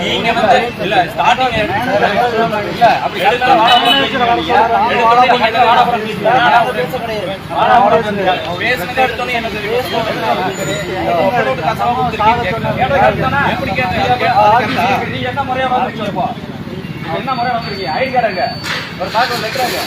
நீங்க வந்து இல்ல ஸ்டார்டிங் இல்ல அப்படி கரெக்டா வாடாபுரம் பேசுறீங்க எடுத்தோடனே நீங்க என்ன வாடாபுரம் பேசுனது எடுத்தோடனே எப்படி கேட்டீங்க முறையா வந்துருக்கீங்க என்ன முறையா வந்திருக்கீங்க ஐடி கார்டுங்க ஒரு கார்டு வைக்கிறாங்க.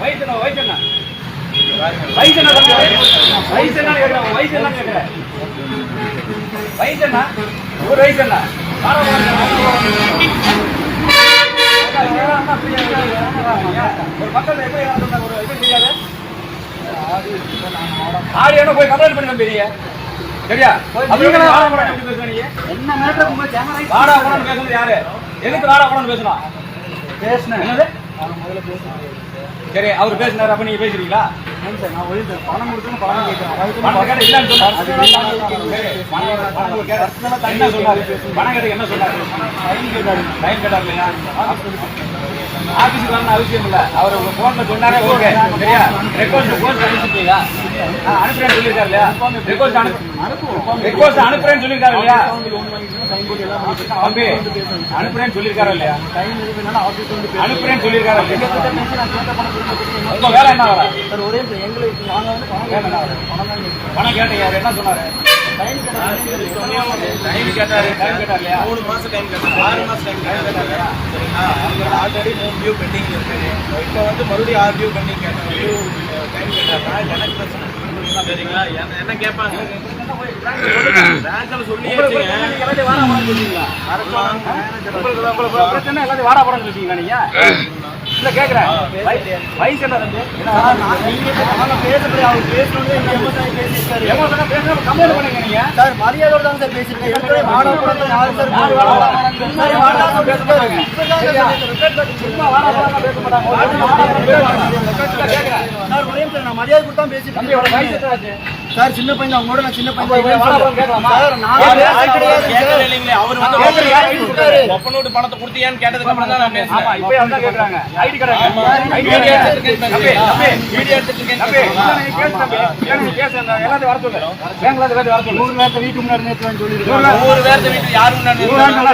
வயசு வயசு என்ன வயசு என்ன வயசு என்ன கேக்குறேன் வயசு என்ன கேக்குறேன் வயசு என்ன ஒரு வயசு என்ன ஒரு மக்கள் எப்படி ஒரு இது செய்யாது ஆடியான போய் கம்ப்ளைண்ட் பண்ணி நம்பிடுங்க சரியா? என்ன மேட்டர்? உங்க கேமரா வாடா போடான்னு பேசுறது யாரு? எதுக்கு வாடா போடான்னு பேசணும்? பேசினேன். என்னது? நான் முதல்ல பேசினேன். சரி அவர் பேசினாரு அப்ப நீங்க பேசுறீங்களா சார் நான் ஒழித்து பணம் கொடுத்து பணம் கேட்கிறேன். அதுக்கு பணம் கேட்ட இல்லன்னு சொன்னாரு பணம் பணம் கேட்ட என்ன சொன்னாரு பணம் கேட்ட என்ன சொன்னாரு டைம் கேட்டாரு டைம் கேட்டார் இல்லையா? ஆபீஸுக்கு வரணும் அவசியம் இல்ல. அவர் உங்க போன்ல சொன்னாரே ஓகே சரியா? Request post அனுப்பிச்சிட்டீங்களா? ஆ, அனுப்புறேன்னு சொல்லியிருக்காரு இல்லையா? ரெக்வஸ்ட் அனுப்பு ரெக்வஸ்ட் அனுப்புறேன்னு சொல்லியிருக்காரு இல்லையா? தம்பி அனுப்புறேன்னு சொல்லியிருக்காரு இல்லையா? அனுப்புறேன்னு சொல்லியிருக்காரு உங்க வேலை என்ன வேலை சார் ஒரே எங்களுக்கு நாங்க வந்து பணம் கேட்டீங்க அவர் என்ன சொன்னாரு? டைம் கேட்டாரு டைம் கேட்டாரு டைம் கேட்டார் இல்லையா மூணு மாசம் டைம் கேட்டாரு ஆறு மாசம் டைம் கேட்டாரு சரிங்களா ஆல்ரெடி மூணு வியூ பெண்டிங் இருக்குது இப்போ வந்து மறுபடியும் ஆறு வியூ பெண்டிங் கேட்டாங்க வியூ டைம் கேட்டாங்க எனக்கு பிரச்சனை சரிங்களா என்ன என்ன கேட்பாங்க பேங்க்ல சொல்லி பிரச்சனை எல்லாத்தையும் வாடா சொல்லிட்டீங்களா நீங்க இல்ல கேக்குறேன். வயசு என்ன தம்பி? நாங்க பேசப்படி அவர் பேசணும்னு எங்க எம்எஸ்ஐ பேசியிருக்காரு எமோஷனா பேசாம கம்ப்ளைண்ட் பண்ணுங்க நீங்க. சார் மரியாதையோட தான் சார் பேசியிருக்கேன் ஏற்கனவே வாடா யாரு சார் வாடா பேசுறாங்க இப்பதாங்க சும்மா வாடா போடான்னு பேச மாட்டாங்க. பேச மாட்டாங்க. கேக்குறேன். சார் ஒரே நான் மரியாதை கொடுத்தா? சார் சின்ன பையன் அவங்களோட நான் சின்ன கேட்கலாமா? சார் நான்? பேச சார். இல்லைங்களே. அவர் வந்து பணத்தை கொடுத்தியான்னு கேட்டதுக்கு அப்புறம் தான் நான் பேசுறேன். இப்ப அதான் கேக்குறாங்க. ஐடி கார்டு ஐடி கார்டு தம்பி தம்பி வீடியோ எடுத்துருக்கேன் தம்பி கேஸ் தம்பி கேஸ் எல்லாத்தையும் வர சொல்லு பேங்க்ல எல்லாத்தையும் வர சொல்லு நூறு நேரத்தை வீட்டுக்கு முன்னாடி நேற்று வந்து நூறு பேர்த்த வீட்டு யாரு முன்னாடி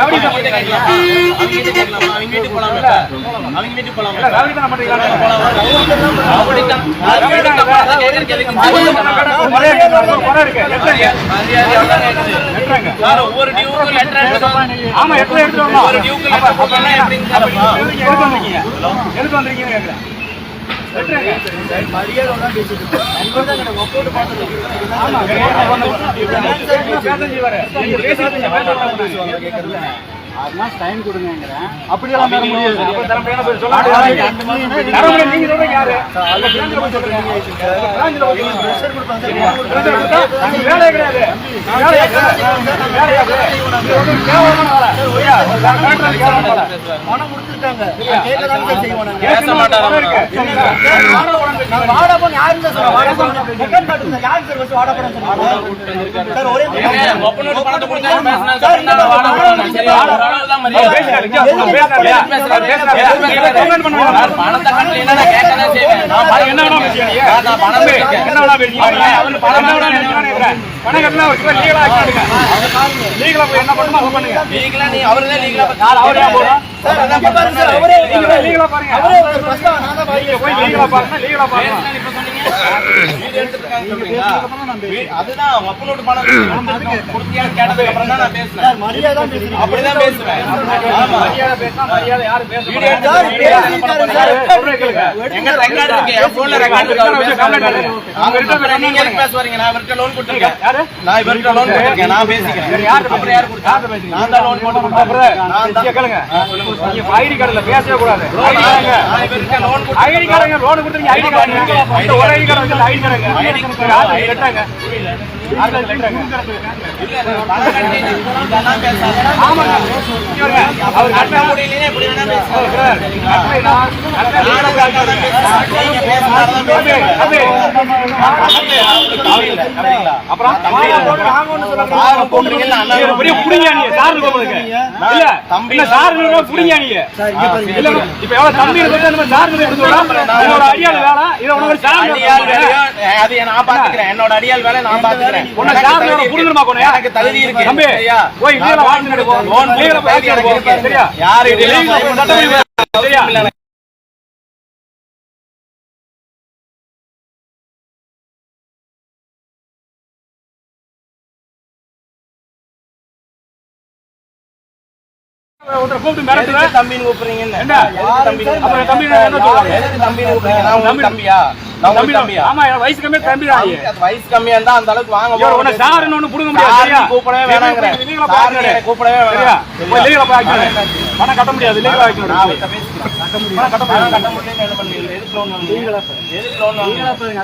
ரவுடி அவங்க வீட்டுக்கு போலாமா? அவங்க வீட்டுக்கு போலாமா? ரவுடி தான் பண்றீங்களா அப்படித்தான். ரவுடி தான் ரவுடி தான் முறை இருக்கு முறை எட்டுறாங்க சார், ஒவ்வொரு டியூவுக்கும் லெட்டர் எடுத்து ஆமா எத்தனை எடுத்து வரணும் ஒரு டியூக்கு லெட்டர் எப்படிங்க சார் வந்திருக்கீங்க? கேக்குறேன். ஆமா பேசுவாங்க அதெல்லாம் டைம் கொடுங்கிறேன் அப்படியெல்லாம் தர முடியாது. பணம் கொடுத்துருக்காங்க. சார் சார் ஒரே என்ன? அவரு பண்ணுமோ அதை பண்ணுங்க. லீகலா நீ அவர்தான் லீகலா அவரே பாருங்க அவரே லீகலா பாருங்க. அவரே போய் லீகலா பாருங்க, லீகலா பாருங்க. அதுதான் கேட்டதுக்கு அப்புறம் தான் நான் மரியாதை அப்படிதான் பேசுவேன். ஆமா. மரியாதை பேசினா மரியாதை. எங்க ரெக்கார்டு இருக்கு என் போன்ல ரெக்கார்டு இருக்கு. கம்ப்ளைண்ட் நீங்க எதுக்கு பேச வரீங்க நான் இவர்கிட்ட லோன் கொடுத்துருக்கேன் யாரு? நான் இவர்கிட்ட லோன் கொடுத்துருக்கேன் நான் பேசிக்கிறேன் அப்புறம் யார் கொடுத்தா பேசுறீங்க? நான் தான் லோன் போட்டு அப்புறம் கொடுத்தேன் நான் தான் கேளுங்க. நீங்க ஐடி கார்டுல பேசவே கூடாது ஐடி கார்டுங்க லோன் கொடுத்துருங்க ஐடி கார்டு அவர் கட்ட முடியலைன்னா இப்படி வேணா அப்புறம் தம்பி தம்பி அடியாள் வேலையோ, அது நான் பாத்துக்கிறேன் என்னோட அடியாள் வேலை நான் பாத்துக்கிறேன் உன்னை தகுதி புரிஞ்சுமா இருக்கு. எனக்கு தகுதி இருக்கு. தம்பி போய் லீகல வாங்கி எடுப்போம் லோன் லீகல போய் எடுப்போம். சரியா? யாரு. சரியா? ஒருத்தரை கூப்பிட்டு தம்பின்னு கூப்பிடுறீங்கன்னு? என்ன? தம்பி என்ன எதுக்கு தம்பின்னு கூப்பிடுறீங்க? நான் உங்களுக்கு தம்பியா? ஆமா வயசு கம்மியா தம்பி வயசு கம்மியா இருந்தா அந்த அளவுக்கு வாங்க உன்னை சாருன்னு ஒண்ணு புடுங்க முடியாது கூப்பிடவே வேணாங்கிறேன். கூப்பிடவே வேணாம். லீகல. பணம் கட்ட முடியாது லீகல கட்ட?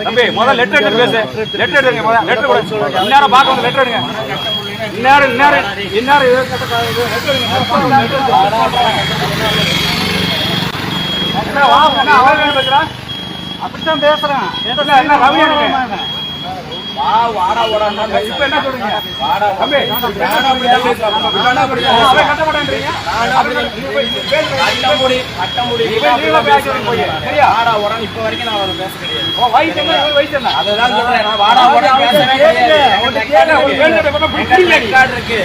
தம்பி முதல்ல லெட்டர் எடுத்து பேசு. லெட்டர் எடுங்க முதல்ல லெட்டர் கொடு இந்நேரம் பார்க்க வந்து லெட்டர் எடுங்க. இந்நேரம் இந்நேரம் இந்நேரம் இது கட்ட- இது letter எடுங்க. letter எடுங்க. என்ன வா, என்ன அவன் வேணும் பேசுறா? அப்படித்தான் பேசுறேன். வாடா, ஓடான்னா இப்ப. என்ன சொல்றீங்க? வாடா, தம்பி நானும் அப்படிதான் பேசுறேன். அப்படிதான் அப்படிதான். சரியா? வாடா, ஓடான்னு இப்ப வரைக்கும் நான் பேச கிடையாது. வயசு என்ன? இவன் வயசு என்ன? அதுதான் சொல்றேன். நான் வாடா, இருக்கு. இருக்கு.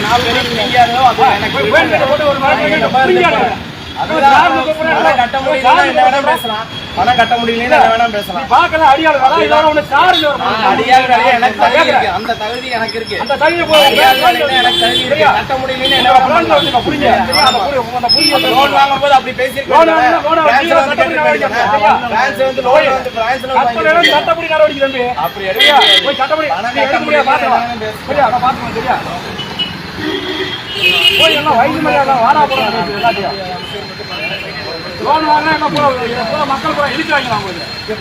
நான் பெரிய பிள்ளையாரோ, அது எனக்கு ஒரு மாதிரி கட்ட முடியலன்னா என்ன வேணா பேசலாம். பணம் கட்ட முடியலன்னா என்ன வேணா பேசலாம். பார்க்கல அடியாள் வேலை இதோட உனக்கு சார்ஜ் வரும் ஆ, அடியாள் வேலையை எனக்கு தகுதி இருக்கு அந்த தகுதி எனக்கு இருக்கு. அந்த தகுதியை போய் அடியாள் வேலையில எனக்கு தகுதி இருக்கு. சரியா? கட்ட முடியலன்னு என்ன என்னோட வேணா பிளான்ல பண்ணலாம். வச்சுக்க புரியுங்க சரியா? அந்த புரிய அந்த புரிய லோன் வாங்கும்போது அப்படி லோன் வாங்கும்போது லோன் பேசியிருக்கோம் வாங்கி கட்ட முடியாது. சரியா? பிரான்ஸ் வந்து லோன் வந்து பிரான்ஸ்ல கட்டளையில வாங்கி சட்டப்படி நடவடிக்கை தம்பி அப்படி எடுக்க போய் பணம் கட்ட முடியல, பாத்துக்கலாம். சரியா? பாத்துக்கலாம் சரியா? போய் எல்லாம் வயசு மேலே எல்லாம் வாடா போடா எல்லாத்தையும். லோன் வாங்கினா என்ன பூரா மக்கள் பூரா இடிக்கிறாங்க உங்களுக்கு.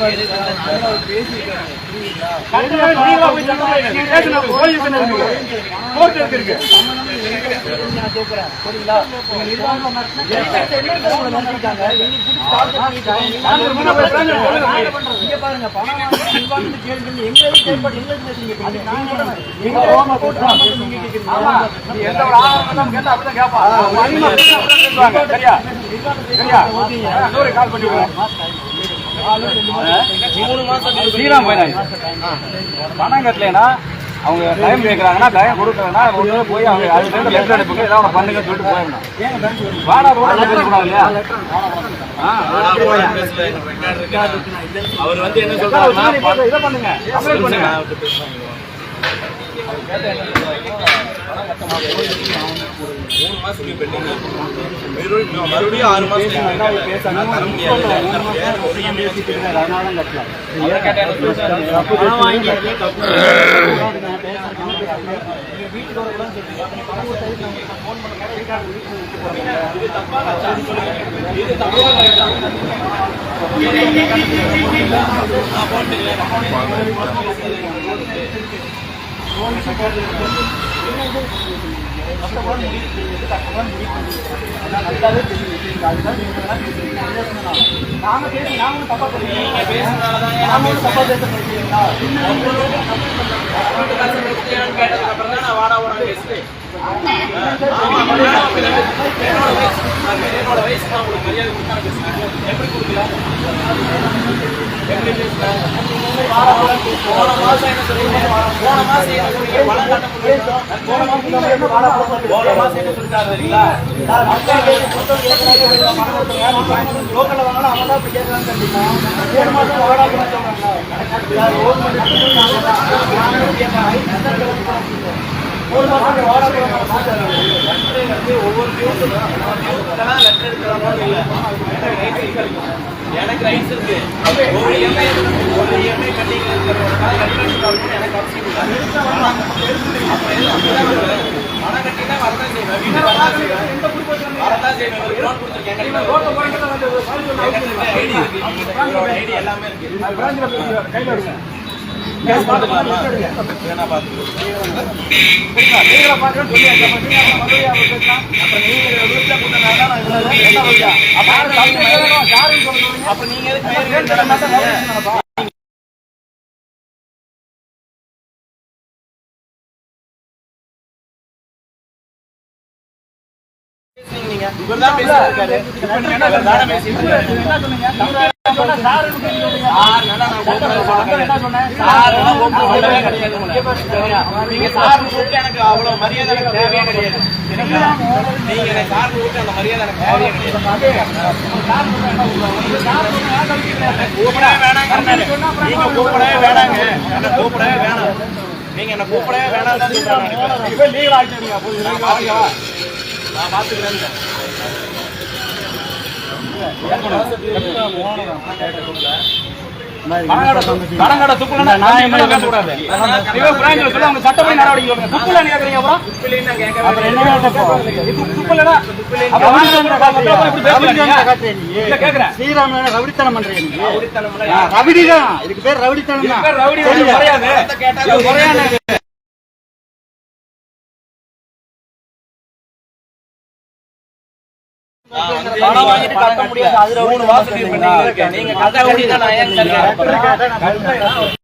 கோர்ட் பேசினா அப்படிதான் பேசுவாங்க சரியா? ஸ்ரீராம் ஃபைனான்ஸ் பணம் கட்டலைன்னா அவங்க டைம் கேட்கறாங்கன்னா டைம் தடவை போய் அவங்க அதுல இருந்து லெட்டர் எடுப்புங்க ஏதாவது ஒன்று பண்ணுங்க சொல்லிட்டு போயிடணும். வாடா போட பேசக்கூடாது இல்லையா? அவர் வந்து என்ன சின்ன இதை- பண்ணுங்க? மூணு மாசத்துக்கு பெண்டிங் மறுபடியும் மறுபடியும் ஆறு மாசம் தர முடியாது ஒரு EMI வச்சுக்கிறேன். அவரை நாம பேசி நாம தப்பா பேசுறீங்க நீங்க தப்பா கேட்டதுக்கு அப்புறம் தான் நான் வாடா வாடா பேசுறேன் என்னோட வயசு நான் உங்களுக்கு மரியாதை கொடுத்தா எப்படி கொடுக்கல எப்படி பேசுறேன் போன மாசம் என்ன சொல்றீங்க போன மாசம் என்ன சொல்றீங்க பணம் கட்ட முடியும் போன மாசம் என்ன போன மாசம் என்ன சொல்லிட்டாரு லோக்கல்ல வாங்கினா அவன் தான் மாசம் சொல்றாங்க ஒவ்வொரு நியூஸும் லெட்டர் எடுக்கிறவங்க இல்ல எனக்கு ரைட்ஸ் இருக்கு ஒரு எம்ஐ ஒரு எம்ஐ கட்டிங் லெட்டர் எனக்கு அவசியம் இல்லை பணம் கட்டினா வரதான் செய்வேன் வரதான் செய்வேன் வரதான் செய்வேன் ஒரு லோன் கொடுத்துருக்கேன் ஐடி இருக்கு ஐடி எல்லாமே இருக்கு அப்ப நீங்க அப்புறம் நீங்க வீட்டுல தான் அப்ப நீங்க இவர்தான் பேசிட்டு இருக்காரு என்ன பேசிட்டு இருக்காரு என்ன சொன்னீங்க? நீங்க சார் கூப்பிட்டு எனக்கு அவ்வளவு மரியாதை எனக்கு தேவையே கிடையாது? நீங்க என்னை சார் கூப்பிட்டு அந்த மரியாதை எனக்கு தேவையே கிடையாது. கூப்பிடவே வேணாங்கிறாரு. நீங்க கூப்பிடவே வேணாங்க. என்ன கூப்பிடவே வேணாம். நீங்க என்ன கூப்பிடவே வேணாம் தான் சொல்றாங்க? நான் பாத்துக்கிறேன். கடங்கடை துப்புலன்னா நான் பேசக்கூடாது. அவங்க சட்டப்படி நடவடிக்கை சொல்லுங்க. துப்புல கேக்குறீங்க அப்புறம்? அப்புறம் என்ன கேட்க இது துப்புலனா? அப்ப வாங்க, அப்புறம் இப்படி பேசுறீங்க. இல்ல, கேக்குறேன். ஸ்ரீராமன் ரவுடித்தனம் பண்றீங்க இதுக்கு பேர் ரவுடித்தனம் தான் ரவுடி வந்து கட்ட முடியாது. அது மூணு மாசம் நீங்க கட்ட வேண்டியதா நான் ஏன்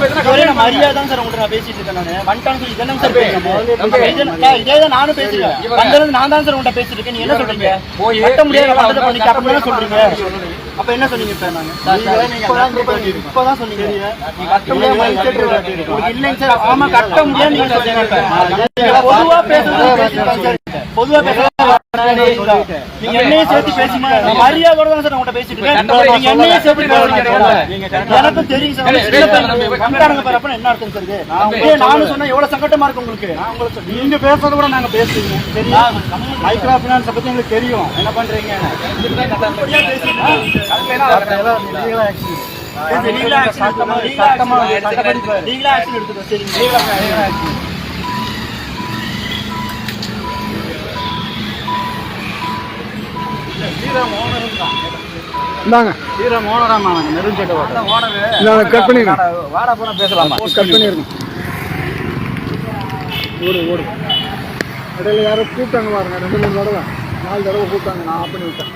பேசுனா ஒரே கம்ப்ளைண்ட் மரியாதை தான் சார் உங்கள்கிட்ட நான் பேசிட்டு இருக்கேன் நான் வந்துட்டான்னு சொல்லி இதெல்லாம் சார் தம்பி, பேசுறீங்க இதே- தான் நானும் பேசுறேன் இவங்க- நான் தான் சார் உங்கள்கிட்ட பேசிட்டு இருக்கேன் நீ என்ன சொல்றீங்க போய் கட்ட முடியாது நீங்க வந்ததை சொல்றீங்க. அப்ப என்ன சொன்னீங்க இப்ப நாங்க இப்பதான் இப்ப- இப்பதான் சொன்னீங்க. இல்லைங்க சார் ஆமா கட்ட முடியாது. பொதுவா பேசுறது சார். பொதுவா நீங்க என்னையும் சேர்த்து பேசுமா நான் மரியாதையோட தான் சார் உங்கள்ட்ட பேசிட்டு இருக்கேன்? நீங்க என்னையும் சேர்த்து பேசுறீங்க எனக்கும் தெரியும் சார். கம்ப்யூட்டருங்க பாரு அப்ப என்ன அர்த்தம் சார்? நான் நானும் சொன்னா எவ்வளவு சங்கட்டமா இருக்கு உங்களுக்கு? உங்களுக்கு. நீங்க பேசுறத கூட நாங்க பேசுறீங்க. தெரியும். மைக்ரோ பினான்ஸ் பத்தி எங்களுக்கு தெரியும். என்ன பண்றீங்க? ஆக்ஷன் எடுத்துக்கோ. சட்டமா லீகலா ஆக்ஷன் எடுத்துக்கோ. சரிங்க. இந்தாங்க. ஸ்ரீராம் ஓனராமா நெருஞ்சேட்ட இந்தாங்க கட் பண்ணிடுங்க. வாடா போனா பேசலாமா? கட் பண்ணிடுங்க. ஓடு ஓடு. இடையில யாரோ கூப்பிட்டாங்க பாருங்க ரெண்டு மூணு தடவை. நாலு தடவை கூப்பிட்டாங்க நான் ஆஃப் பண்ணி விட்டேன்.